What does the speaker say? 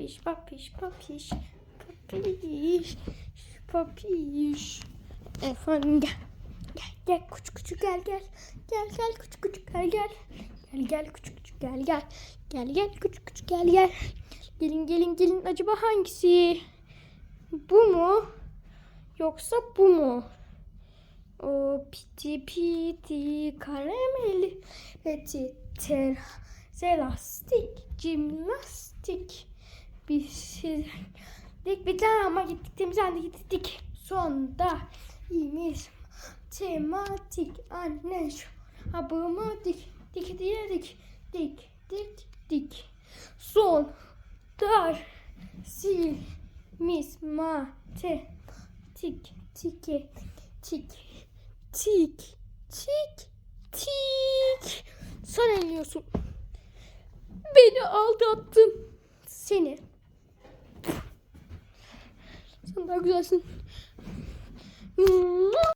Papiş, papiş, papiş, papiş, papiş. Efendim gel. Gel, gel küçük küçük gel gel. Gel gel küçük küçük gel gel. Gel gel küçük küçük gel gel. Gel gel küçük küçük gel gel. Gelin gelin gelin acaba hangisi? Bu mu? Yoksa bu mu? O piti piti karameli peti ter elastik jimnastik bir şey dik bir tane ama gittiğimiz anda gittik. Sonda iyimiz tematik anne şu abımı dik dik diye dik dik dik dik. Son dar sil mis ma te tik tike tik tik tik tik. Sen elliyorsun beni aldattın. Seni sen daha güzelsin